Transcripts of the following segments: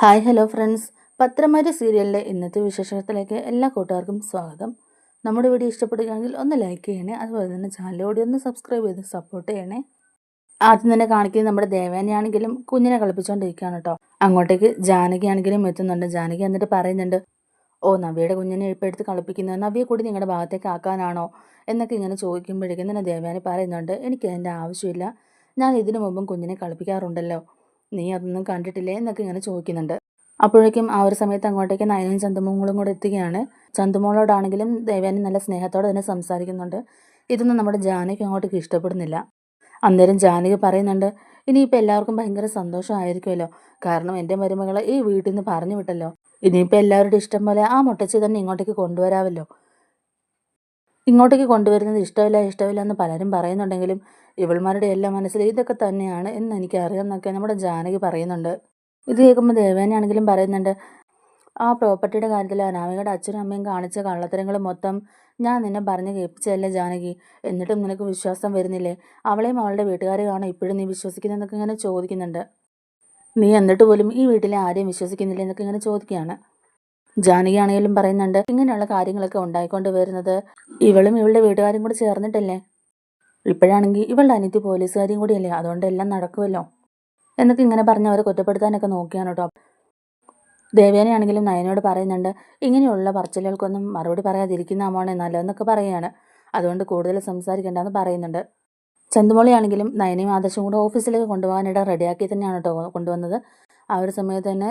Hi hello friends. പത്രമാരി സീരിയലിലെ ഇന്നത്തെ വിശേഷത്തിലേക്ക് എല്ലാ കൂട്ടുകാർക്കും സ്വാഗതം. നമ്മുടെ വീഡിയോ ഇഷ്ടപ്പെടുകയാണെങ്കിൽ ഒന്ന് ലൈക്ക് ചെയ്യണേ അതുപോലെ തന്നെ ചാനലോടി ഒന്ന് സബ്സ്ക്രൈബ് ചെയ്ത് സപ്പോർട്ട് ചെയ്യണേ. ആദ്യം തന്നെ കാണിക്കുന്നത് നമ്മുടെ ദേവേനയാണെങ്കിലും കുഞ്ഞിനെ കളിപ്പിച്ചുകൊണ്ടിരിക്കുകയാണ് കേട്ടോ. അങ്ങോട്ടേക്ക് ജാനകി ആണെങ്കിലും എത്തുന്നുണ്ട്. ജാനകി എന്നിട്ട് പറയുന്നുണ്ട് ഓ നവിയുടെ കുഞ്ഞിനെ ഇപ്പോൾ എടുത്ത് കളിപ്പിക്കുന്നത് നവിയെ കൂടി നിങ്ങളുടെ ഭാഗത്തേക്ക് ആക്കാനാണോ? എന്നൊക്കെ ഇങ്ങനെ ചോദിക്കുമ്പോഴേക്കും തന്നെ ദേവേനെ പറയുന്നുണ്ട് എനിക്ക് അതിന്റെ ആവശ്യമില്ല. ഞാൻ ഇതിനു മുമ്പും കുഞ്ഞിനെ കളിപ്പിക്കാറുണ്ടല്ലോ. നീ അതൊന്നും കണ്ടിട്ടില്ലേ എന്നൊക്കെ ഇങ്ങനെ ചോദിക്കുന്നുണ്ട്. അപ്പോഴേക്കും ആ ഒരു സമയത്ത് അങ്ങോട്ടേക്ക് നയനയും ചന്തുമോളും കൂടെ എത്തുകയാണ്. ചന്തുമോളോടാണെങ്കിലും ദേവേനും നല്ല സ്നേഹത്തോടെ തന്നെ സംസാരിക്കുന്നുണ്ട്. ഇതൊന്നും നമ്മുടെ ജാനകി അങ്ങോട്ടേക്ക് ഇഷ്ടപ്പെടുന്നില്ല. അന്നേരം ജാനകി പറയുന്നുണ്ട് ഇനിയിപ്പോൾ എല്ലാവർക്കും ഭയങ്കര സന്തോഷമായിരിക്കുമല്ലോ. കാരണം എന്റെ മരുമകളെ ഈ വീട്ടിൽ നിന്ന് പറഞ്ഞു വിട്ടല്ലോ. ഇനിയിപ്പോൾ എല്ലാവരുടെ ഇഷ്ടം പോലെ ആ മുട്ടച്ചി തന്നെ ഇങ്ങോട്ടേക്ക് കൊണ്ടുവരാമല്ലോ ഇങ്ങോട്ടേക്ക് കൊണ്ടുവരുന്നത് ഇഷ്ടമില്ല ഇഷ്ടമില്ല എന്ന് പലരും പറയുന്നുണ്ടെങ്കിലും ഇവൾമാരുടെ എല്ലാം മനസ്സിൽ ഇതൊക്കെ തന്നെയാണ് എന്ന് എനിക്കറിയാമെന്നൊക്കെ നമ്മുടെ ജാനകി പറയുന്നുണ്ട്. ഇത് കേൾക്കുമ്പോൾ ദേവേനയാണെങ്കിലും പറയുന്നുണ്ട് ആ പ്രോപ്പർട്ടിയുടെ കാര്യത്തിൽ അനാമികയുടെ അച്ഛനും അമ്മയും കാണിച്ച കള്ളത്തരങ്ങൾ മൊത്തം ഞാൻ നിന്നെ പറഞ്ഞ് കേൾപ്പിച്ചതല്ലേ ജാനകി? എന്നിട്ടും നിനക്ക് വിശ്വാസം വരുന്നില്ലേ? അവളെയും അവളുടെ വീട്ടുകാരെയാണോ ഇപ്പോഴും നീ വിശ്വസിക്കുന്നതെന്നൊക്കെ ഇങ്ങനെ ചോദിക്കുന്നുണ്ട്. നീ എന്നിട്ട് പോലും ഈ വീട്ടിലെ ആരെയും വിശ്വസിക്കുന്നില്ല എന്നൊക്കെ ഇങ്ങനെ ചോദിക്കുകയാണ്. ജാനകി ആണെങ്കിലും പറയുന്നുണ്ട് ഇങ്ങനെയുള്ള കാര്യങ്ങളൊക്കെ ഉണ്ടായിക്കൊണ്ട് വരുന്നത് ഇവളും ഇവളുടെ വീട്ടുകാരും കൂടി ചേർന്നിട്ടല്ലേ? ഇപ്പോഴാണെങ്കിൽ ഇവളുടെ അനിയത്തി പോലീസുകാരും കൂടിയല്ലേ? അതുകൊണ്ട് എല്ലാം നടക്കുമല്ലോ? എന്നൊക്കെ ഇങ്ങനെ പറഞ്ഞ് അവരെ കുറ്റപ്പെടുത്താനൊക്കെ നോക്കിയാണ് കേട്ടോ. ദേവേനയാണെങ്കിലും നയനോട് പറയുന്നുണ്ട് ഇങ്ങനെയുള്ള പറച്ചിലുകൾക്കൊന്നും മറുപടി പറയാതിരിക്കുന്ന അമ്മോണെ നല്ലതെന്നൊക്കെ പറയുകയാണ്. അതുകൊണ്ട് കൂടുതൽ സംസാരിക്കേണ്ടെന്ന് പറയുന്നുണ്ട്. ചന്തുമോളിയാണെങ്കിലും നയനയും ആദർശവും കൂടെ ഓഫീസിലേക്ക് കൊണ്ടുപോകാനായിട്ട് റെഡിയാക്കി തന്നെയാണ് കേട്ടോ കൊണ്ടുവന്നത്. ആ ഒരു സമയത്ത് തന്നെ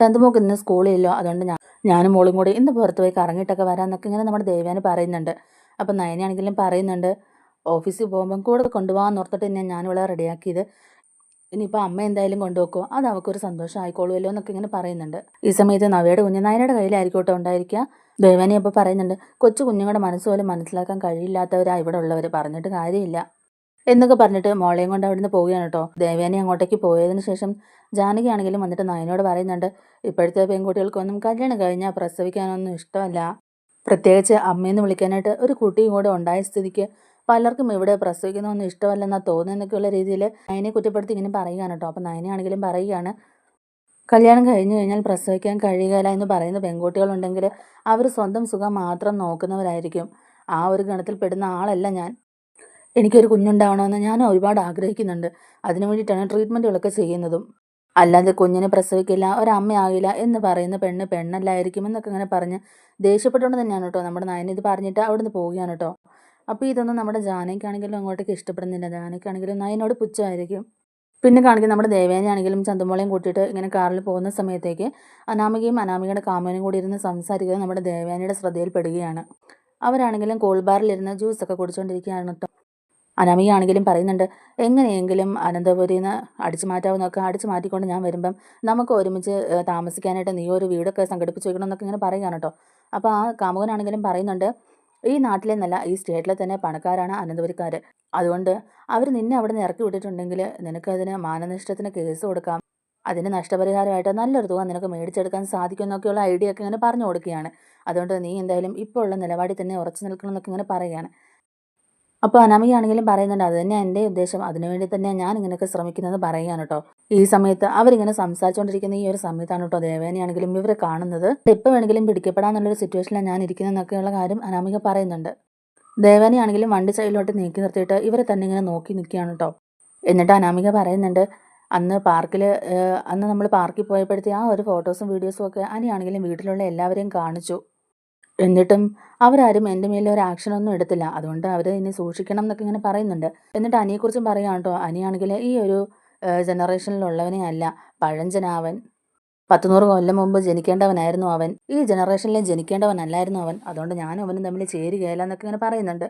ചന്തുമോക്ക് ഇന്ന് സ്കൂളിലല്ലോ അതുകൊണ്ട് ഞാൻ ഞാനും മോളും കൂടി ഇന്ന് പുറത്ത് പോയി കറങ്ങിയിട്ടൊക്കെ വരാമെന്നൊക്കെ ഇങ്ങനെ നമ്മുടെ ദേവ്യാന് പറയുന്നുണ്ട്. അപ്പം നയനയാണെങ്കിലും പറയുന്നുണ്ട് ഓഫീസിൽ പോകുമ്പം കൂടെ കൊണ്ടുപോകാൻ ഓർത്തിട്ട് തന്നെയാണ് ഞാനിവിടെ റെഡിയാക്കിയത്. ഇനിയിപ്പോൾ അമ്മ എന്തായാലും കൊണ്ടുപോക്കോ. അത് അവൾക്കൊരു സന്തോഷം ആയിക്കോളുമല്ലോ എന്നൊക്കെ ഇങ്ങനെ പറയുന്നുണ്ട്. ഈ സമയത്ത് നവയുടെ കുഞ്ഞ് നയനയുടെ കയ്യിലായിരിക്കോട്ടെ ഉണ്ടായിരിക്കുക. ദേവാനി അപ്പോൾ പറയുന്നുണ്ട് കൊച്ചു കുഞ്ഞുങ്ങളുടെ മനസ്സ് മനസ്സിലാക്കാൻ കഴിയില്ലാത്തവരാണ് ഇവിടെ ഉള്ളവർ പറഞ്ഞിട്ട് കാര്യമില്ല. എന്നൊക്കെ പറഞ്ഞിട്ട് മോളെയും കൊണ്ട് അവിടുന്ന് പോവുകയാണ് കേട്ടോ. ദേവേനെ അങ്ങോട്ടേക്ക് പോയതിന് ശേഷം ജാനകി ആണെങ്കിലും വന്നിട്ട് നയനോട് പറയുന്നുണ്ട് ഇപ്പോഴത്തെ പെൺകുട്ടികൾക്കൊന്നും കല്യാണം കഴിഞ്ഞാൽ പ്രസവിക്കാനൊന്നും ഇഷ്ടമല്ല. പ്രത്യേകിച്ച് അമ്മയെന്ന് വിളിക്കാനായിട്ട് ഒരു കുട്ടിയും കൂടെ ഉണ്ടായ സ്ഥിതിക്ക് പലർക്കും ഇവിടെ പ്രസവിക്കുന്നൊന്നും ഇഷ്ടമല്ലെന്നാ തോന്നുന്നൊക്കെയുള്ള രീതിയിൽ നയനെ കുറ്റപ്പെടുത്തി ഇങ്ങനെ പറയുകയാണ് കേട്ടോ. അപ്പം നയനയാണെങ്കിലും പറയുകയാണ് കല്യാണം കഴിഞ്ഞു കഴിഞ്ഞാൽ പ്രസവിക്കാൻ കഴിയുകയില്ല എന്ന് പറയുന്ന പെൺകുട്ടികളുണ്ടെങ്കിൽ അവർ സ്വന്തം സുഖം മാത്രം നോക്കുന്നവരായിരിക്കും. ആ ഒരു ഗണത്തിൽ പെടുന്ന ആളല്ല ഞാൻ. എനിക്കൊരു കുഞ്ഞുണ്ടാവണമെന്ന് ഞാൻ ഒരുപാട് ആഗ്രഹിക്കുന്നുണ്ട്. അതിനു വേണ്ടിയിട്ടാണ് ട്രീറ്റ്മെന്റുകളൊക്കെ ചെയ്യുന്നതും. അല്ലാതെ കുഞ്ഞിനെ പ്രസവിക്കില്ല ഒരമ്മയാകില്ല എന്ന് പറയുന്ന പെണ്ണ് പെണ്ണല്ലായിരിക്കും എന്നൊക്കെ ഇങ്ങനെ പറഞ്ഞ് ദേഷ്യപ്പെട്ടുകൊണ്ട് തന്നെയാണ് കേട്ടോ നമ്മുടെ നയൻ ഇത് പറഞ്ഞിട്ട് അവിടുന്ന് പോവുകയാണ് കേട്ടോ. അപ്പോൾ ഇതൊന്നും നമ്മുടെ ജാനയ്ക്കാണെങ്കിലും അങ്ങോട്ടേക്ക് ഇഷ്ടപ്പെടുന്നില്ല. ജാനയ്ക്കാണെങ്കിലും നയനോട് പുച്ഛമായിരിക്കും. പിന്നെ കാണിക്കും നമ്മുടെ ദേവേനയാണെങ്കിലും ചന്തമോളയും കൂട്ടിയിട്ട് ഇങ്ങനെ കാറിൽ പോകുന്ന സമയത്തേക്ക് അനാമികയും അനാമികയുടെ കാമനും കൂടി ഇരുന്ന് സംസാരിക്കുന്നത് നമ്മുടെ ദേവേനയുടെ ശ്രദ്ധയിൽപ്പെടുകയാണ്. അവരാണെങ്കിലും കോൾബാറിലിരുന്ന് ജ്യൂസൊക്കെ കുടിച്ചുകൊണ്ടിരിക്കുകയാണ് കേട്ടോ. അനാമികയാണെങ്കിലും പറയുന്നുണ്ട് എങ്ങനെയെങ്കിലും അനന്തപുരിയിൽ നിന്ന് അടിച്ചു മാറ്റാവുന്നൊക്കെ അടിച്ചു മാറ്റിക്കൊണ്ട് ഞാൻ വരുമ്പം നമുക്ക് ഒരുമിച്ച് താമസിക്കാനായിട്ട് നീ ഒരു വീടൊക്കെ സംഘടിപ്പിച്ച് വെക്കണം എന്നൊക്കെ ഇങ്ങനെ പറയുകയാണ് കേട്ടോ. അപ്പോൾ ആ കാമുകനാണെങ്കിലും പറയുന്നുണ്ട് ഈ നാട്ടിലെ നല്ല ഈ സ്റ്റേറ്റിലെ തന്നെ പണക്കാരാണ് അനന്തപുരിക്കാർ അതുകൊണ്ട് അവർ നിന്നെ അവിടെ നിന്ന് ഇറക്കി വിട്ടിട്ടുണ്ടെങ്കിൽ നിനക്കതിന് മാനനഷ്ടത്തിന് കേസ് കൊടുക്കാം. അതിന് നഷ്ടപരിഹാരമായിട്ട് നല്ലൊരു തുക നിനക്ക് മേടിച്ചെടുക്കാൻ സാധിക്കും എന്നൊക്കെയുള്ള ഐഡിയ ഒക്കെ ഇങ്ങനെ പറഞ്ഞു കൊടുക്കുകയാണ്. അതുകൊണ്ട് നീ എന്തായാലും ഇപ്പോൾ ഉള്ള നിലപാടിൽ തന്നെ ഉറച്ചു നിൽക്കണം എന്നൊക്കെ ഇങ്ങനെ പറയുകയാണ്. അപ്പോൾ അനാമികയാണെങ്കിലും പറയുന്നുണ്ട് അത് തന്നെ എന്റെ ഉദ്ദേശം. അതിനുവേണ്ടി തന്നെ ഞാൻ ഇങ്ങനെയൊക്കെ ശ്രമിക്കുന്നത് പറയുകയാണ് കേട്ടോ ഈ സമയത്ത് അവരിങ്ങനെ സംസാരിച്ചുകൊണ്ടിരിക്കുന്ന ഈ ഒരു സമയത്താണ് കേട്ടോ ദേവേനയാണെങ്കിലും ഇവരെ കാണുന്നത്. എപ്പോൾ വേണമെങ്കിലും പിടിക്കപ്പെടാന്നുള്ളൊരു സിറ്റുവേഷനിലാണ് ഞാൻ ഇരിക്കുന്നതെന്നൊക്കെയുള്ള കാര്യം അനാമിക പറയുന്നുണ്ട്. ദേവേനയാണെങ്കിലും വണ്ടി സൈഡിലോട്ട് നീക്കി നിർത്തിയിട്ട് ഇവരെ തന്നെ ഇങ്ങനെ നോക്കി നിൽക്കുകയാണ് കേട്ടോ എന്നിട്ട് അനാമിക പറയുന്നുണ്ട് അന്ന് പാർക്കിൽ അന്ന് നമ്മൾ പാർക്കിൽ പോയപ്പോഴത്തെ ആ ഒരു ഫോട്ടോസും വീഡിയോസും ഒക്കെ അനിയാണെങ്കിലും വീട്ടിലുള്ള എല്ലാവരെയും കാണിച്ചു. എന്നിട്ടും അവരാരും എന്റെ മേലെ ഒരു ആക്ഷനൊന്നും എടുത്തില്ല. അതുകൊണ്ട് അവർ ഇനി സൂക്ഷിക്കണം എന്നൊക്കെ ഇങ്ങനെ പറയുന്നുണ്ട്. എന്നിട്ട് അനിയെക്കുറിച്ചും പറയുകയാണ് കേട്ടോ. അനിയാണെങ്കിൽ ഈ ഒരു ജനറേഷനിലുള്ളവനെ അല്ല പഴഞ്ചനാവൻ. പത്തുനൂറ് കൊല്ലം മുമ്പ് ജനിക്കേണ്ടവനായിരുന്നു അവൻ. ഈ ജനറേഷനിൽ ജനിക്കേണ്ടവനല്ലായിരുന്നു അവൻ. അതുകൊണ്ട് ഞാനും അവനും തമ്മിൽ ചേരുകയില്ല എന്നൊക്കെ ഇങ്ങനെ പറയുന്നുണ്ട്.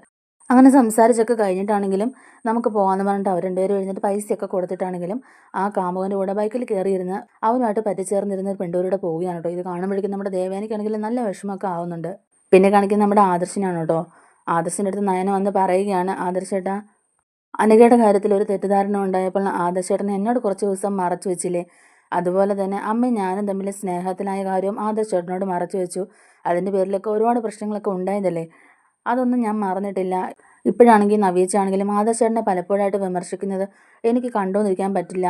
അങ്ങനെ സംസാരിച്ചൊക്കെ കഴിഞ്ഞിട്ടാണെങ്കിലും നമുക്ക് പോകാമെന്ന് പറഞ്ഞിട്ട് അവർ രണ്ടുപേരും എഴുന്നിട്ട് പൈസയൊക്കെ കൊടുത്തിട്ടാണെങ്കിലും ആ കാമുകന്റെ കൂടെ ബൈക്കിൽ കയറിയിരുന്ന് അവനുമായിട്ട് പറ്റിച്ചേർന്നിരുന്ന ഒരു പെണ്ണൂരുടെ പോവുകയാണ് കേട്ടോ. ഇത് കാണുമ്പോഴേക്കും നമ്മുടെ ദേവേനയ്ക്കാണെങ്കിലും നല്ല വിഷമമൊക്കെ ആവുന്നുണ്ട്. പിന്നെ കാണിക്കുന്നത് നമ്മുടെ ആദർശനാണ് കേട്ടോ. ആദർശിന്റെ അടുത്ത് നയന വന്ന് പറയുകയാണ് ആദർശേട്ടാ അനഘയുടെ കാര്യത്തിൽ ഒരു തെറ്റിദ്ധാരണ ഉണ്ടായപ്പോൾ ആദർശേട്ടനെ എന്നോട് കുറച്ച് ദിവസം മറച്ചു വെച്ചില്ലേ? അതുപോലെ തന്നെ അമ്മയും ഞാനും തമ്മിൽ സ്നേഹത്തിലായ കാര്യവും ആദർശേട്ടനോട് മറച്ചു വെച്ചു. അതിന്റെ പേരിലൊക്കെ ഒരുപാട് പ്രശ്നങ്ങളൊക്കെ ഉണ്ടായതല്ലേ? അതൊന്നും ഞാൻ മറന്നിട്ടില്ല. ഇപ്പോഴാണെങ്കിൽ നവീച്ചാണെങ്കിലും മാധവച്ചേട്ടനെ പലപ്പോഴായിട്ട് വിമർശിക്കുന്നത് എനിക്ക് കണ്ടോന്നിരിക്കാൻ പറ്റില്ല.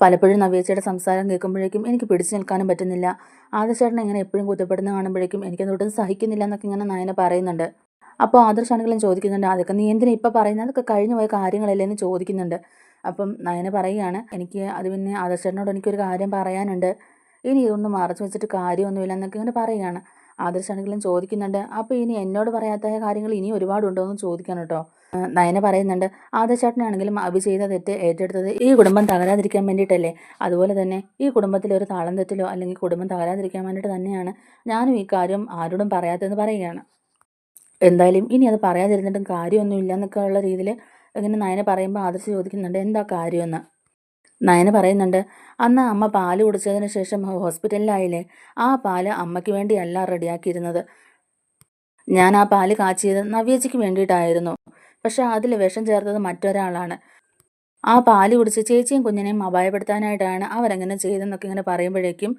പലപ്പോഴും നവീച്ചയുടെ സംസാരം കേൾക്കുമ്പോഴേക്കും എനിക്ക് പിടിച്ചു നിൽക്കാനും പറ്റുന്നില്ല. ആദർശേട്ടനെ ഇങ്ങനെ എപ്പോഴും കുറ്റപ്പെടുന്ന കാണുമ്പോഴേക്കും എനിക്ക് എനിക്കതൊട്ടും സഹിക്കുന്നില്ല എന്നൊക്കെ ഇങ്ങനെ നയന പറയുന്നുണ്ട്. അപ്പോൾ ആദർശാണെങ്കിലും ചോദിക്കുന്നുണ്ട് അതൊക്കെ നീ എന്തിനാ ഇപ്പം പറയുന്നത്? അതൊക്കെ കഴിഞ്ഞു പോയ കാര്യങ്ങളല്ലേ? എന്ന് ചോദിക്കുന്നുണ്ട്. അപ്പം നയന പറയുകയാണ് എനിക്ക് അത് പിന്നെ ആദർശേട്ടനോട് എനിക്കൊരു കാര്യം പറയാനുണ്ട്. ഇനി ഇതൊന്നും മറച്ചു വെച്ചിട്ട് കാര്യമൊന്നുമില്ല എന്നൊക്കെ ഇങ്ങനെ പറയുകയാണ്. ആദർശാണെങ്കിലും ചോദിക്കുന്നുണ്ട് അപ്പോൾ ഇനി എന്നോട് പറയാത്ത കാര്യങ്ങൾ ഇനി ഒരുപാടുണ്ടോ എന്ന് ചോദിക്കണം കേട്ടോ? നയന പറയുന്നുണ്ട് ആദർശേട്ടനാണെങ്കിലും അഭി ചെയ്ത തെറ്റ് ഏറ്റെടുത്തത് ഈ കുടുംബം തകരാതിരിക്കാൻ വേണ്ടിയിട്ടല്ലേ? അതുപോലെ തന്നെ ഈ കുടുംബത്തിൽ ഒരു താളം തെറ്റിലോ അല്ലെങ്കിൽ കുടുംബം തകരാതിരിക്കാൻ വേണ്ടിയിട്ട് തന്നെയാണ് ഞാനും ഈ കാര്യം ആരോടും പറയാത്തതെന്ന് പറയുകയാണ്. എന്തായാലും ഇനി അത് പറയാതിരുന്നിട്ടും കാര്യമൊന്നുമില്ല എന്നൊക്കെ ഉള്ള രീതിയിൽ ഇങ്ങനെ നയന പറയുമ്പോൾ ആദർശ് ചോദിക്കുന്നുണ്ട് എന്താ കാര്യമെന്ന്? നയന പറയുന്നുണ്ട് അന്ന് അമ്മ പാൽ കുടിച്ചതിന് ശേഷം ഹോസ്പിറ്റലിലായില്ലേ? ആ പാൽ അമ്മയ്ക്ക് വേണ്ടിയല്ല റെഡിയാക്കിയിരുന്നത്. ഞാൻ ആ പാൽ കാച്ചിയത് നവ്യജിക്ക് വേണ്ടിയിട്ടായിരുന്നു. പക്ഷെ അതിൽ വിഷം ചേർത്തത് മറ്റൊരാളാണ്. ആ പാൽ കുടിച്ച് ചേച്ചിയും കുഞ്ഞിനെയും അപായപ്പെടുത്താനായിട്ടാണ് അവരങ്ങനെ ചെയ്തെന്നൊക്കെ ഇങ്ങനെ പറയുമ്പോഴേക്കും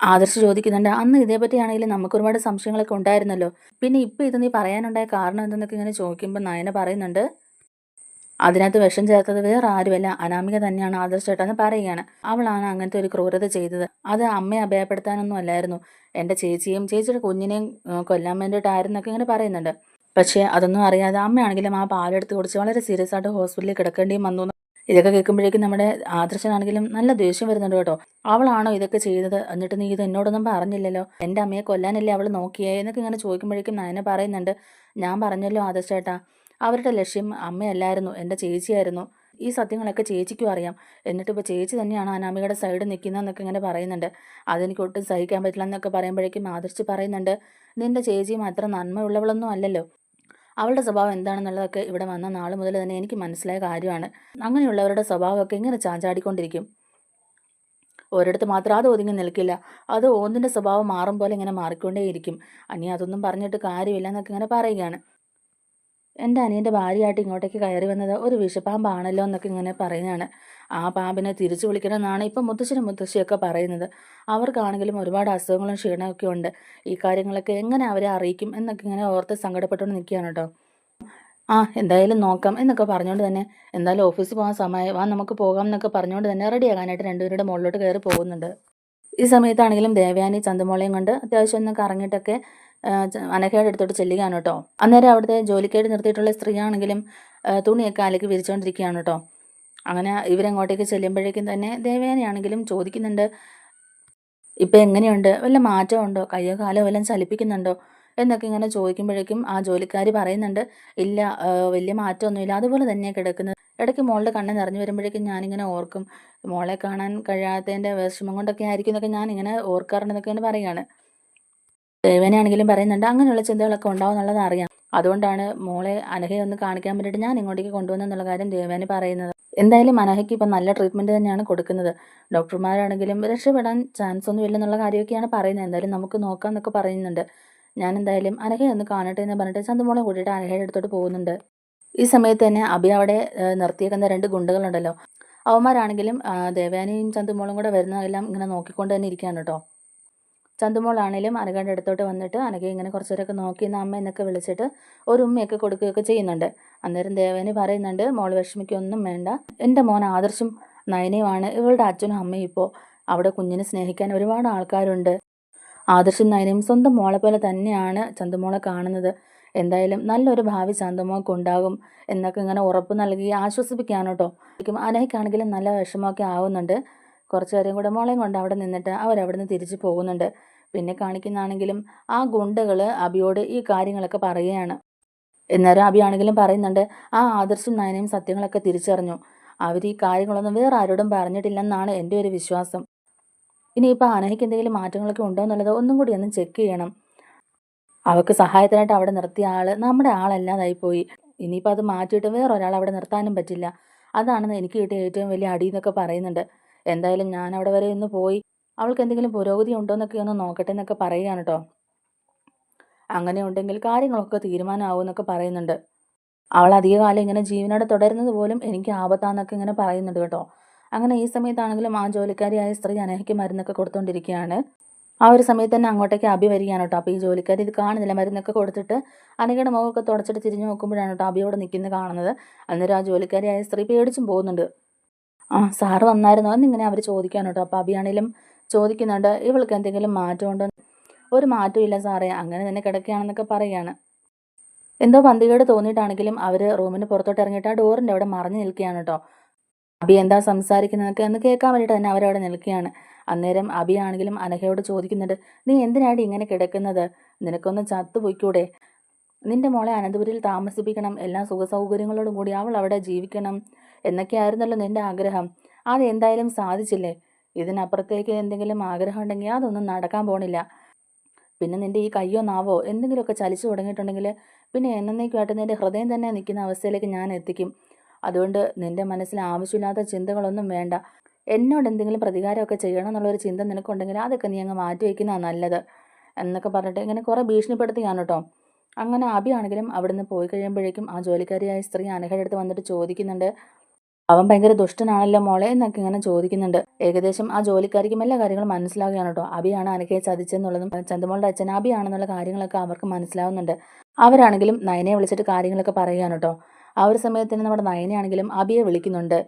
ആദർശ് ചോദിക്കുന്നുണ്ട് അന്ന് ഇതേപറ്റിയാണെങ്കിലും നമുക്ക് ഒരുപാട് സംശയങ്ങളൊക്കെ ഉണ്ടായിരുന്നല്ലോ. പിന്നെ ഇപ്പം ഇത് നീ പറയാനുണ്ടായ കാരണം എന്തെന്നൊക്കെ ഇങ്ങനെ ചോദിക്കുമ്പോൾ നയന പറയുന്നുണ്ട് അതിനകത്ത് വിഷം ചേർത്തത് വേറെ ആരുമല്ല അനാമിക തന്നെയാണ് ആദർശ് ചേട്ടാന്ന് പറയുകയാണ്. അവളാണ് അങ്ങനത്തെ ഒരു ക്രൂരത ചെയ്തത്. അത് അമ്മയെ അഭയപ്പെടുത്താനൊന്നും അല്ലായിരുന്നു. എന്റെ ചേച്ചിയും ചേച്ചിയുടെ കുഞ്ഞിനെയും കൊല്ലാൻ വേണ്ടിയിട്ടായിരുന്നൊക്കെ ഇങ്ങനെ പറയുന്നുണ്ട്. പക്ഷേ അതൊന്നും അറിയാതെ അമ്മയാണെങ്കിലും ആ പാലെടുത്ത് കുടിച്ച് വളരെ സീരിയസ് ആയിട്ട് ഹോസ്പിറ്റലിൽ കിടക്കേണ്ടിയും വന്നു. ഇതൊക്കെ കേൾക്കുമ്പോഴേക്കും നമ്മുടെ ആദർശനാണെങ്കിലും നല്ല ദേഷ്യം വരുന്നുണ്ട് കേട്ടോ. അവളാണോ ഇതൊക്കെ ചെയ്തത്? എന്നിട്ട് നീ ഇത് എന്നോടൊന്നും പറഞ്ഞില്ലല്ലോ? എന്റെ അമ്മയെ കൊല്ലാനല്ലേ അവൾ നോക്കിയേ? എന്നൊക്കെ ഇങ്ങനെ ചോദിക്കുമ്പോഴേക്കും നയന പറയുന്നുണ്ട്. ഞാൻ പറഞ്ഞല്ലോ ആദർശേട്ടാ അവരുടെ ലക്ഷ്യം അമ്മയല്ലായിരുന്നു എന്റെ ചേച്ചിയായിരുന്നു. ഈ സത്യങ്ങളൊക്കെ ചേച്ചിക്കും അറിയാം. എന്നിട്ട് ഇപ്പോൾ ചേച്ചി തന്നെയാണ് അനാമികയുടെ സൈഡ് നിൽക്കുന്നതെന്നൊക്കെ ഇങ്ങനെ പറയുന്നുണ്ട്. അതെനിക്ക് ഒട്ടും സഹിക്കാൻ പറ്റില്ല എന്നൊക്കെ പറയുമ്പോഴേക്കും ആദർശ് പറയുന്നുണ്ട് നിന്റെ ചേച്ചിയും അത്ര നന്മയുള്ളവളൊന്നും അല്ലല്ലോ. അവളുടെ സ്വഭാവം എന്താണെന്നുള്ളതൊക്കെ ഇവിടെ വന്ന നാൾ മുതൽ തന്നെ എനിക്ക് മനസ്സിലായ കാര്യമാണ്. അങ്ങനെയുള്ളവരുടെ സ്വഭാവമൊക്കെ ഇങ്ങനെ ചാഞ്ചാടിക്കൊണ്ടിരിക്കും. ഒരിടത്ത് മാത്രം അത് ഒതുങ്ങി നിൽക്കില്ല. അത് ഓന്നിന്റെ സ്വഭാവം മാറും പോലെ ഇങ്ങനെ മാറിക്കൊണ്ടേയിരിക്കും. അനി അതൊന്നും പറഞ്ഞിട്ട് കാര്യമില്ല എന്നൊക്കെ ഇങ്ങനെ പറയുകയാണ്. എന്റെ അനിയന്റെ ഭാര്യയായിട്ട് ഇങ്ങോട്ടേക്ക് കയറി വന്നത് ഒരു വിഷപ്പാമ്പാണല്ലോ എന്നൊക്കെ ഇങ്ങനെ പറയുന്നതാണ്. ആ പാമ്പിനെ തിരിച്ചു വിളിക്കണം എന്നാണ് ഇപ്പം മുത്തശ്ശനും മുത്തശ്ശിയൊക്കെ പറയുന്നത്. അവർക്കാണെങ്കിലും ഒരുപാട് അസുഖങ്ങളും ക്ഷീണമൊക്കെ ഉണ്ട്. ഈ കാര്യങ്ങളൊക്കെ എങ്ങനെ അവരെ അറിയിക്കും എന്നൊക്കെ ഇങ്ങനെ ഓർത്ത് സങ്കടപ്പെട്ടുകൊണ്ട് നിൽക്കുകയാണ് കേട്ടോ. ആ എന്തായാലും നോക്കാം എന്നൊക്കെ പറഞ്ഞുകൊണ്ട് തന്നെ എന്തായാലും ഓഫീസിൽ പോകാൻ സമയം വാ നമുക്ക് പോകാം എന്നൊക്കെ പറഞ്ഞുകൊണ്ട് തന്നെ റെഡിയാകാനായിട്ട് രണ്ടുപേരുടെ മുകളിലോട്ട് കയറി പോകുന്നുണ്ട്. ഈ സമയത്താണെങ്കിലും ദേവയാനി ചന്തമോളയും കൊണ്ട് അത്യാവശ്യം ഒന്ന് കറങ്ങിയിട്ടൊക്കെ അനഘയുടെ അടുത്തോട്ട് ചെല്ലുകയാണ് കേട്ടോ. അന്നേരം അവിടുത്തെ ജോലിക്കേട് നിർത്തിയിട്ടുള്ള സ്ത്രീയാണെങ്കിലും തുണിയൊക്കെ അലക്കി വിരിച്ചുകൊണ്ടിരിക്കുകയാണ് കേട്ടോ. അങ്ങനെ ഇവരങ്ങോട്ടേക്ക് ചെല്ലുമ്പോഴേക്കും തന്നെ ദേവേനയാണെങ്കിലും ചോദിക്കുന്നുണ്ട് ഇപ്പം എങ്ങനെയുണ്ട്? വല്ല മാറ്റമുണ്ടോ? കയ്യോ കാലോ വല്ലതും ചലിപ്പിക്കുന്നുണ്ടോ? എന്നൊക്കെ ഇങ്ങനെ ചോദിക്കുമ്പോഴേക്കും ആ ജോലിക്കാർ പറയുന്നുണ്ട് ഇല്ല വലിയ മാറ്റമൊന്നുമില്ല. അതുപോലെ തന്നെയാണ് കിടക്കുന്നത്. ഇടയ്ക്ക് മോളുടെ കണ്ണ് നിറഞ്ഞു വരുമ്പോഴേക്കും ഞാനിങ്ങനെ ഓർക്കും മോളെ കാണാൻ കഴിയാത്തതിന്റെ വിഷമം കൊണ്ടൊക്കെ ആയിരിക്കും എന്നൊക്കെ ഞാനിങ്ങനെ ഓർക്കാറുണ്ടെന്നൊക്കെ പറയുകയാണ്. ദേവനാണെങ്കിലും പറയുന്നുണ്ട് അങ്ങനെയുള്ള ചിന്തകളൊക്കെ ഉണ്ടാവും എന്നുള്ളത് അറിയാം. അതുകൊണ്ടാണ് മോളെ അനഹയെ ഒന്ന് കാണിക്കാൻ വേണ്ടിയിട്ട് ഞാൻ ഇങ്ങോട്ടേക്ക് കൊണ്ടുവന്നെന്നുള്ള കാര്യം ദേവേനെ പറയുന്നത്. എന്തായാലും അനഹയ്ക്ക് ഇപ്പം നല്ല ട്രീറ്റ്മെന്റ് തന്നെയാണ് കൊടുക്കുന്നത്. ഡോക്ടർമാരാണെങ്കിലും രക്ഷപ്പെടാൻ ചാൻസ് ഒന്നും ഇല്ലെന്നുള്ള കാര്യമൊക്കെയാണ് പറയുന്നത്. എന്തായാലും നമുക്ക് നോക്കാം എന്നൊക്കെ പറയുന്നുണ്ട്. ഞാൻ എന്തായാലും അനഹയെ ഒന്ന് കാണട്ടെ എന്ന് പറഞ്ഞിട്ട് ചന്തുമോളെ കൂട്ടിയിട്ട് അനഘയുടെ അടുത്തോട്ട് പോകുന്നുണ്ട്. ഈ സമയത്ത് തന്നെ അഭി അവിടെ നിർത്തിയേക്കുന്ന രണ്ട് ഗുണ്ടകളുണ്ടല്ലോ. അവന്മാരാണെങ്കിലും ദേവാനിയും ചന്തുമോളും കൂടെ വരുന്നതെല്ലാം ഇങ്ങനെ നോക്കിക്കൊണ്ട് തന്നെ ഇരിക്കുകയാണ് കേട്ടോ. ചന്തുമോളാണേലും അനഘയുടെ അടുത്തോട്ട് വന്നിട്ട് അനഘ ഇങ്ങനെ കുറച്ചു നേരമൊക്കെ നോക്കി അമ്മ എന്നൊക്കെ വിളിച്ചിട്ട് ഒരു ഉമ്മയൊക്കെ കൊടുക്കുകയൊക്കെ ചെയ്യുന്നുണ്ട്. അന്നേരം ദേവന് പറയുന്നുണ്ട് മോൾ വിഷമിക്കൊന്നും വേണ്ട. എന്റെ മോൻ ആദർശം നയനയുമാണ്. ഇവളുടെ അച്ഛനും അമ്മയും ഇപ്പോൾ അവിടെ കുഞ്ഞിനെ സ്നേഹിക്കാൻ ഒരുപാട് ആൾക്കാരുണ്ട്. ആദർശം നയനയും സ്വന്തം മോളെ പോലെ തന്നെയാണ് ചന്തുമോളെ കാണുന്നത്. എന്തായാലും നല്ലൊരു ഭാവി ചന്തുമോൾക്ക് ഉണ്ടാകും എന്നൊക്കെ ഇങ്ങനെ ഉറപ്പ് നൽകി ആശ്വസിപ്പിക്കാണ് കേട്ടോ. അനയ്ക്കാണെങ്കിലും നല്ല വിഷമമൊക്കെ ആവുന്നുണ്ട്. കുറച്ച് നേരം കൂടെ മോളെയും കൊണ്ട് അവിടെ നിന്നിട്ട് അവരവിടെ നിന്ന് തിരിച്ചു പോകുന്നുണ്ട്. പിന്നെ കാണിക്കുന്നാണെങ്കിലും ആ ഗുണ്ടകൾ അബിയോട് ഈ കാര്യങ്ങളൊക്കെ പറയുകയാണ്. എന്നേരം അബി ആണെങ്കിലും പറയുന്നുണ്ട് ആ ആദർശം നയനയും സത്യങ്ങളൊക്കെ തിരിച്ചറിഞ്ഞു. അവർ ഈ കാര്യങ്ങളൊന്നും വേറെ ആരോടും പറഞ്ഞിട്ടില്ലെന്നാണ് എന്റെ ഒരു വിശ്വാസം. ഇനിയിപ്പോൾ അനഹയ്ക്ക് എന്തെങ്കിലും മാറ്റങ്ങളൊക്കെ ഉണ്ടോ എന്നുള്ളത് ഒന്നും കൂടി ഒന്ന് ചെക്ക് ചെയ്യണം. അവൾക്ക് സഹായത്തിനായിട്ട് അവിടെ നിർത്തിയ ആൾ നമ്മുടെ ആളല്ലാതായി പോയി ഇനിയിപ്പോൾ അത് മാറ്റിയിട്ട് വേറെ ഒരാൾ അവിടെ നിർത്താനും പറ്റില്ല. അതാണെന്ന് എനിക്ക് കിട്ടിയ ഏറ്റവും വലിയ അടി എന്നൊക്കെ പറയുന്നുണ്ട്. എന്തായാലും ഞാൻ അവിടെ വരെ ഒന്ന് പോയി അവൾക്ക് എന്തെങ്കിലും പുരോഗതി ഉണ്ടോ എന്നൊക്കെ ഒന്ന് നോക്കട്ടെ എന്നൊക്കെ പറയുകയാണ് കേട്ടോ അങ്ങനെ ഉണ്ടെങ്കിൽ കാര്യങ്ങളൊക്കെ തീരുമാനമാവും എന്നൊക്കെ പറയുന്നുണ്ട്. അവൾ അധികകാലം ഇങ്ങനെ ജീവനോടെ തുടരുന്നത് പോലും എനിക്ക് ആപത്താന്നൊക്കെ ഇങ്ങനെ പറയുന്നുണ്ട് കേട്ടോ. അങ്ങനെ ഈ സമയത്താണെങ്കിലും ആ ജോലിക്കാരിയായ സ്ത്രീ അനഹയ്ക്ക് മരുന്നൊക്കെ കൊടുത്തുകൊണ്ടിരിക്കുകയാണ് ആ ഒരു സമയത്ത് തന്നെ അങ്ങോട്ടേക്ക് അഭി വരികയാണ് കേട്ടോ അപ്പോൾ ഈ ജോലിക്കാരി ഇത് കാണുന്നില്ല. മരുന്നൊക്കെ കൊടുത്തിട്ട് അനഘയുടെ മുഖമൊക്കെ തുടച്ചിട്ട് തിരിഞ്ഞു നോക്കുമ്പോഴാണ് കേട്ടോ അഭിയോട് നിൽക്കുന്നത് കാണുന്നത്. അന്നേരം ആ ജോലിക്കാരിയായ സ്ത്രീ പേടിച്ചും പോകുന്നുണ്ട്. ആ സാറ് വന്നായിരുന്നോ? എന്നിങ്ങനെ അവർ ചോദിക്കാണ് കേട്ടോ അപ്പോൾ അബിയാണേലും ചോദിക്കുന്നുണ്ട് ഇവൾക്ക് എന്തെങ്കിലും മാറ്റമുണ്ടോ? ഒരു മാറ്റമില്ല സാറേ അങ്ങനെ തന്നെ കിടക്കുകയാണെന്നൊക്കെ പറയുകയാണ് എന്തോ പന്തികേട് തോന്നിയിട്ടാണെങ്കിലും അവർ റൂമിന് പുറത്തോട്ട് ഇറങ്ങിയിട്ട് ആ ഡോറിന്റെ അവിടെ മറിഞ്ഞു നിൽക്കുകയാണ് കേട്ടോ. അബി എന്താ സംസാരിക്കുന്നതൊക്കെ എന്ന് കേൾക്കാൻ വേണ്ടിയിട്ട് തന്നെ അവരവിടെ നിൽക്കുകയാണ്. അന്നേരം അബി ആണെങ്കിലും അനഘയോട് ചോദിക്കുന്നുണ്ട് നീ എന്തിനാടി ഇങ്ങനെ കിടക്കുന്നത്? നിനക്കൊന്ന് ചത്തുപോയിക്കൂടെ? നിന്റെ മോളെ അനന്തപുരിയിൽ താമസിപ്പിക്കണം എല്ലാ സുഖ സൗകര്യങ്ങളോടും കൂടി അവൾ അവിടെ ജീവിക്കണം എന്നൊക്കെയായിരുന്നല്ലോ നിന്റെ ആഗ്രഹം. അത് എന്തായാലും സാധിച്ചില്ലേ? ഇതിനപ്പുറത്തേക്ക് എന്തെങ്കിലും ആഗ്രഹം ഉണ്ടെങ്കിൽ അതൊന്നും നടക്കാൻ പോണില്ല. പിന്നെ നിന്റെ ഈ കയ്യോ നാവോ എന്തെങ്കിലുമൊക്കെ ചലിച്ചു തുടങ്ങിയിട്ടുണ്ടെങ്കിൽ പിന്നെ എന്നേക്കുമായിട്ട് നിന്റെ ഹൃദയം തന്നെ നിൽക്കുന്ന അവസ്ഥയിലേക്ക് ഞാൻ എത്തിക്കും. അതുകൊണ്ട് നിന്റെ മനസ്സിൽ ആവശ്യമില്ലാത്ത ചിന്തകളൊന്നും വേണ്ട. എന്നോട് എന്തെങ്കിലും പ്രതികാരമൊക്കെ ചെയ്യണം എന്നുള്ളൊരു ചിന്ത നിനക്കുണ്ടെങ്കിൽ അതൊക്കെ നീ അങ്ങ് മാറ്റി വയ്ക്കുന്നതാണ് നല്ലത്. എന്നൊക്കെ പറഞ്ഞിട്ട് ഇങ്ങനെ കുറേ ഭീഷണിപ്പെടുത്തിയാണ് കേട്ടോ. അങ്ങനെ അബിയാണെങ്കിലും അവിടുന്ന് പോയി കഴിയുമ്പോഴേക്കും ആ ജോലിക്കാരിയായ സ്ത്രീ അനഘയുടെ അടുത്ത് വന്നിട്ട് ചോദിക്കുന്നുണ്ട് അവൻ ഭയങ്കര ദുഷ്ടനാണല്ലോ മോളെ എന്നൊക്കെ ഇങ്ങനെ ചോദിക്കുന്നുണ്ട്. ഏകദേശം ആ ജോലിക്കാരിക്കും എല്ലാ കാര്യങ്ങളും മനസ്സിലാവുകയാണ് കേട്ടോ. അബിയാണ് അനക്കയെ ചതിച്ചെന്നുള്ളതും ചന്ദമോളുടെ അച്ഛൻ അബിയാണെന്നുള്ള കാര്യങ്ങളൊക്കെ അവർക്ക് മനസ്സിലാവുന്നുണ്ട്. അവരാണെങ്കിലും നയനെ വിളിച്ചിട്ട് കാര്യങ്ങളൊക്കെ പറയുകയാണ് കേട്ടോ. ആ ഒരു സമയത്ത് തന്നെ നമ്മുടെ നയനയാണെങ്കിലും അബിയെ വിളിക്കുന്നുണ്ട്.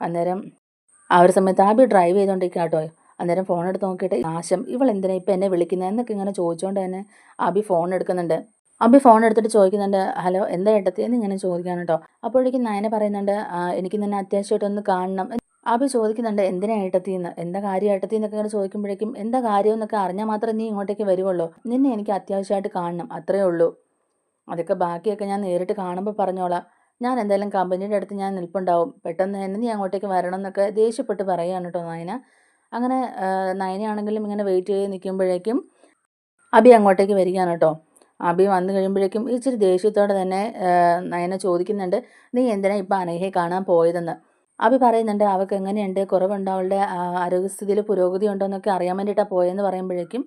അന്നേരം ആ ഒരു സമയത്ത് അബി ഡ്രൈവ് ചെയ്തുകൊണ്ടിരിക്കുക കേട്ടോ. അന്നേരം ഫോൺ എടുത്ത് നോക്കിയിട്ട് ആശം ഇവൾ എന്തിനാ ഇപ്പം എന്നെ വിളിക്കുന്നത് എന്നൊക്കെ ഇങ്ങനെ ചോദിച്ചുകൊണ്ട് തന്നെ അബി ഫോൺ എടുക്കുന്നുണ്ട്. അബി ഫോൺ എടുത്തിട്ട് ചോദിക്കുന്നുണ്ട് ഹലോ എന്താ ഏട്ടത്തി? എന്ന് ഇങ്ങനെ ചോദിക്കാൻ കേട്ടോ അപ്പോഴേക്കും നയന പറയുന്നുണ്ട് "ആ, എനിക്ക് നിന്നെ അത്യാവശ്യമായിട്ടൊന്ന് കാണണം. അബി ചോദിക്കുന്നുണ്ട് എന്തിനാ ഏട്ടത്തി എന്ന്? എന്താ കാര്യം ഏട്ടത്തി? എന്നൊക്കെ ഇങ്ങനെ ചോദിക്കുമ്പോഴേക്കും എന്താ കാര്യം? എന്നൊക്കെ അറിഞ്ഞാൽ മാത്രമേ നീ ഇങ്ങോട്ടേക്ക് വരുവുള്ളൂ. നിന്നെ എനിക്ക് അത്യാവശ്യമായിട്ട് കാണണം അത്രേ ഉള്ളൂ. അതൊക്കെ ബാക്കിയൊക്കെ ഞാൻ നേരിട്ട് കാണുമ്പോൾ പറഞ്ഞോളാം. ഞാൻ എന്തായാലും കമ്പനിയുടെ അടുത്ത് ഞാൻ നിൽപ്പുണ്ടാവും. പെട്ടെന്ന് തന്നെ നീ അങ്ങോട്ടേക്ക് വരണം എന്നൊക്കെ ദേഷ്യപ്പെട്ട് പറയുകയാണ് കേട്ടോ നയന. അങ്ങനെ നയനയാണെങ്കിലും ഇങ്ങനെ വെയിറ്റ് ചെയ്ത് നിൽക്കുമ്പോഴേക്കും അബി അങ്ങോട്ടേക്ക് വരികയാണ് കേട്ടോ അബി വന്നു കഴിയുമ്പോഴേക്കും ഇച്ചിരി ദേഷ്യത്തോടെ തന്നെ നയനെ ചോദിക്കുന്നുണ്ട് നീ എന്തിനാ ഇപ്പം അനഹയെ കാണാൻ പോയതെന്ന്? അബി പറയുന്നുണ്ട് അവൾക്ക് എങ്ങനെയുണ്ട്? കുറവുണ്ടോ അവളുടെ ആരോഗ്യസ്ഥിതിയിൽ പുരോഗതി ഉണ്ടോ എന്നൊക്കെ അറിയാൻ വേണ്ടിയിട്ടാണ് പോയെന്ന് പറയുമ്പോഴേക്കും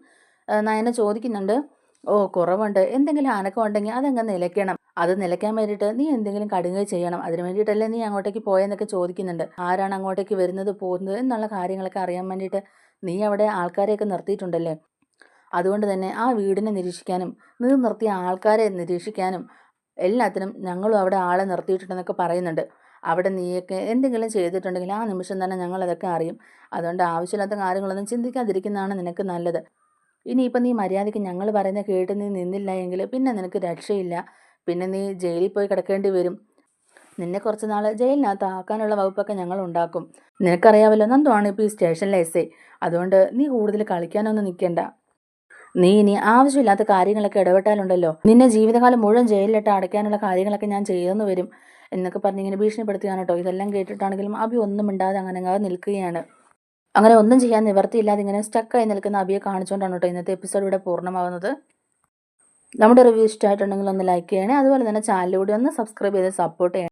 നയനെ ചോദിക്കുന്നുണ്ട് ഓ കുറവുണ്ട്. എന്തെങ്കിലും അനക്കം ഉണ്ടെങ്കിൽ അതങ്ങ് നിലയ്ക്കണം. അത് നിലയ്ക്കാൻ വേണ്ടിയിട്ട് നീ എന്തെങ്കിലും കടുങ്ങുക ചെയ്യണം. അതിന് വേണ്ടിയിട്ടല്ലേ നീ അങ്ങോട്ടേക്ക് പോയെന്നൊക്കെ ചോദിക്കുന്നുണ്ട്. ആരാണ് അങ്ങോട്ടേക്ക് വരുന്നത് പോകുന്നത് എന്നുള്ള കാര്യങ്ങളൊക്കെ അറിയാൻ വേണ്ടിയിട്ട് നീ അവിടെ ആൾക്കാരെയൊക്കെ നിർത്തിയിട്ടുണ്ടല്ലേ? അതുകൊണ്ട് തന്നെ ആ വീടിനെ നിരീക്ഷിക്കാനും നീ നിർത്തിയ ആൾക്കാരെ നിരീക്ഷിക്കാനും എല്ലാത്തിനും ഞങ്ങളും അവിടെ ആളെ നിർത്തിയിട്ടുണ്ടെന്നൊക്കെ പറയുന്നുണ്ട്. അവിടെ നീയൊക്കെ എന്തെങ്കിലും ചെയ്തിട്ടുണ്ടെങ്കിൽ ആ നിമിഷം തന്നെ ഞങ്ങളതൊക്കെ അറിയും. അതുകൊണ്ട് ആവശ്യമില്ലാത്ത കാര്യങ്ങളൊന്നും ചിന്തിക്കാതിരിക്കുന്നതാണ് നിനക്ക് നല്ലത്. ഇനിയിപ്പം നീ മര്യാദയ്ക്ക് ഞങ്ങൾ പറയുന്ന കേട്ട് നീ നിന്നില്ല എങ്കിൽ പിന്നെ നിനക്ക് രക്ഷയില്ല. പിന്നെ നീ ജയിലിൽ പോയി കിടക്കേണ്ടി വരും. നിന്നെ കുറച്ച് നാൾ ജയിലിനകത്ത് ആക്കാനുള്ള വകുപ്പൊക്കെ ഞങ്ങൾ ഉണ്ടാക്കും. നിനക്കറിയാമല്ലോ നന്ദുവാണ് ഇപ്പോൾ ഈ സ്റ്റേഷനിലെ എസ് ഐ. അതുകൊണ്ട് നീ കൂടുതൽ കളിക്കാനൊന്നും നിൽക്കണ്ട. നീ ഇനി ആവശ്യമില്ലാത്ത കാര്യങ്ങളൊക്കെ ഇടപെട്ടാലുണ്ടല്ലോ. നിന്നെ ജീവിതകാലം മുഴുവൻ ജയിലിലിട്ട് അടയ്ക്കാനുള്ള കാര്യങ്ങളൊക്കെ ഞാൻ ചെയ്തെന്ന് വരും. എന്നൊക്കെ പറഞ്ഞ് ഇങ്ങനെ ഭീഷണിപ്പെടുത്തുകയാണ് കേട്ടോ. ഇതെല്ലാം കേട്ടിട്ടാണെങ്കിലും അബി ഒന്നും മിണ്ടാതെ അങ്ങനെ അങ്ങനെ നിൽക്കുകയാണ്. അങ്ങനെ ഒന്നും ചെയ്യാൻ നിവർത്തിയില്ലാതെ ഇങ്ങനെ സ്റ്റക്കായി നിൽക്കുന്ന അബിയെ കാണിച്ചുകൊണ്ടാണ് കേട്ടോ ഇന്നത്തെ എപ്പിസോഡ് ഇവിടെ പൂർണമാകുന്നത് നമ്മുടെ റിവ്യൂ ഇഷ്ടമായിട്ടുണ്ടെങ്കിൽ ഒന്ന് ലൈക്ക് ചെയ്യണേ. അതുപോലെ തന്നെ ചാനലിലൂടെ ഒന്ന് സബ്സ്ക്രൈബ് ചെയ്ത് സപ്പോർട്ട് ചെയ്യണം.